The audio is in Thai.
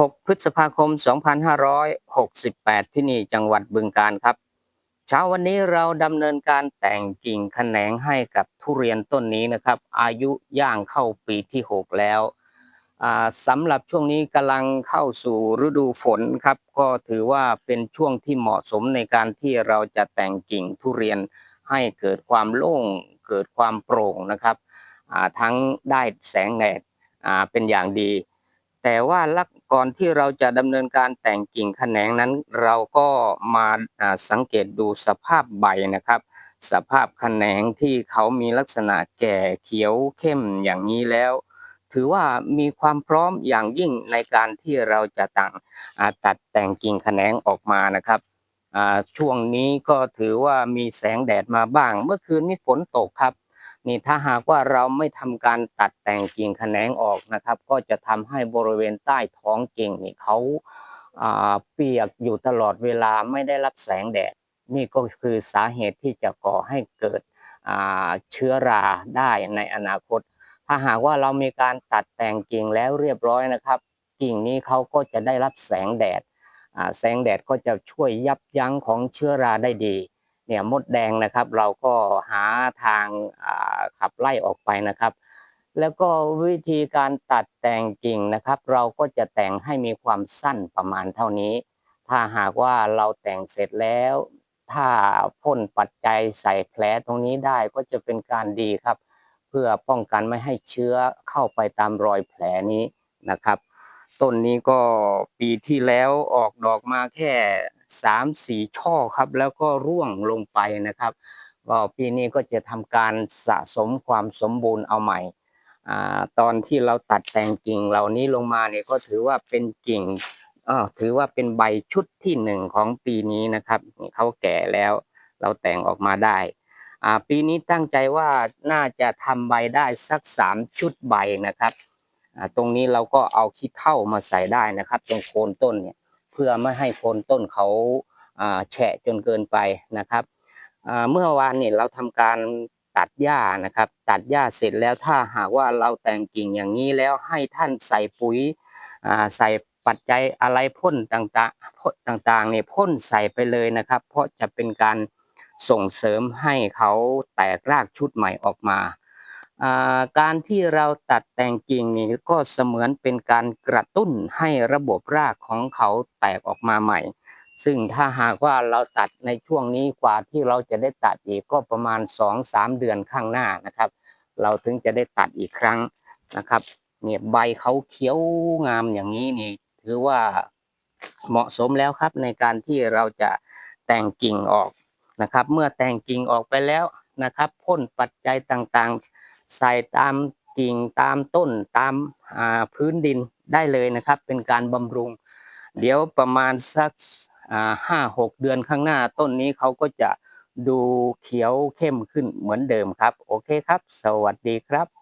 6 พฤษภาคม 2568 ที่นี่จังหวัดบึงกาฬครับ เช้าวันนี้เราดำเนินการแต่งกิ่งแขนงให้กับทุเรียนต้นนี้นะครับ อายุย่างเข้าปีที่ 6 แล้วสำหรับช่วงนี้กำลังเข้าสู่ฤดูฝนครับ ก็ถือว่าเป็นช่วงที่เหมาะสมในการที่เราจะแต่งกิ่งทุเรียนให้เกิดความโล่ง เกิดความโปร่งนะครับทั้งได้แสงแดดเป็นอย่างดี แต่ว่าลัก ก่อนที่เราจะดำเนินการแต่งกิ่งแขนงนั้น เราก็มาสังเกตดูสภาพใบนะครับ สภาพแขนงที่เขามีลักษณะแก่เขียวเข้มอย่างนี้แล้ว ถือว่ามีความพร้อมอย่างยิ่งในการที่เราจะต่างตัดแต่งกิ่งแขนงออกมานะครับช่วงนี้ก็ถือว่ามีแสงแดดมาบ้าง เมื่อคืนนี้ฝนตกครับ นี่ถ้าหากว่าเราไม่ทำการตัดแต่งกิ่งแขนงออกนะครับ ก็จะทำให้บริเวณใต้ท้องกิ่งนี่เขาเปียกอยู่ตลอดเวลาไม่ได้รับแสงแดด นี่ก็คือสาเหตุที่จะก่อให้เกิดเชื้อราได้ในอนาคต ถ้าหากว่าเรามีการตัดแต่งกิ่งแล้วเรียบร้อยนะครับ กิ่งนี้เขาก็จะได้รับแสงแดดแสงแดดก็จะช่วยยับยั้งของเชื้อราได้ดีเนี่ยมดแดงนะครับ เราก็หาทางอ่ ขับไล่ออกไปนะครับ แล้วก็วิธีการตัดแต่งกิ่งนะครับ เราก็จะแต่งให้มีความสั้นประมาณเท่านี้ ถ้าหากว่าเราแต่งเสร็จแล้ว ถ้าพ่นปัจจัยใส่แผลตรงนี้ได้ก็จะเป็นการดีครับ เพื่อป้องกันไม่ให้เชื้อเข้าไปตามรอยแผลนี้นะครับต้นนี้ก็ปีที่แล้วออกดอกมาแค่สามสี่ช่อครับ แล้วก็ร่วงลงไปนะครับ ก็ปีนี้ก็จะทำการสะสมความสมบูรณ์เอาใหม่อตอนที่เราตัดแต่งกิ่งเหล่านี้ลงมาเนี่ยก็ถือว่าเป็นกิ่งถือว่าเป็นใบชุดที่หนึ่งของปีนี้นะครับเขาแก่แล้วเราแต่งออกมาได้ปีนี้ตั้งใจว่าน่าจะทำใบได้สักสามชุดใบนะครับตรงนี้เราก็เอาขี้เถ้ามาใส่ได้นะครับ ตรงโคนต้นเนี่ยเพื่อไม่ให้โคนต้นเขาแฉะจนเกินไปนะครับ เมื่อวานเนี่ยเราทำการตัดหญ้านะครับ ตัดหญ้าเสร็จแล้วถ้าหากว่าเราแต่งกิ่งอย่างนี้แล้วให้ท่านใส่ปุ๋ยใส่ปัจจัยอะไรพ่นต่างๆพ่นต่างๆเนี่ยพ่นใส่ไปเลยนะครับ เพราะจะเป็นการส่งเสริมให้เขาแตกรากชุดใหม่ออกมาอ่าการที่เราตัดแต่งกิ่งนี่ก็เสมือนเป็นการกระตุ้นให้ระบบรากของเขาแตกออกมาใหม่ ซึ่งถ้าหากว่าเราตัดในช่วงนี้กว่าที่เราจะได้ตัดอีกก็ประมาณ 2-3 เดือนข้างหน้านะครับ เราถึงจะได้ตัดอีกครั้งนะครับเนี่ยใบเขาเขียวงามอย่างนี้นี่ถือว่าเหมาะสมแล้วครับในการที่เราจะแต่งกิ่งออกนะครับ เมื่อแต่งกิ่งออกไปแล้วนะครับพ่นปัจจัยต่างๆ ใส่ตามกิ่งตามต้นตามพื้นดินได้เลยนะครับ เป็นการบำรุง เดี๋ยวประมาณสัก ห้าหกเดือนข้างหน้าต้นนี้เขาก็จะดูเขียวเข้มขึ้นเหมือนเดิมครับ โอเคครับ สวัสดีครับ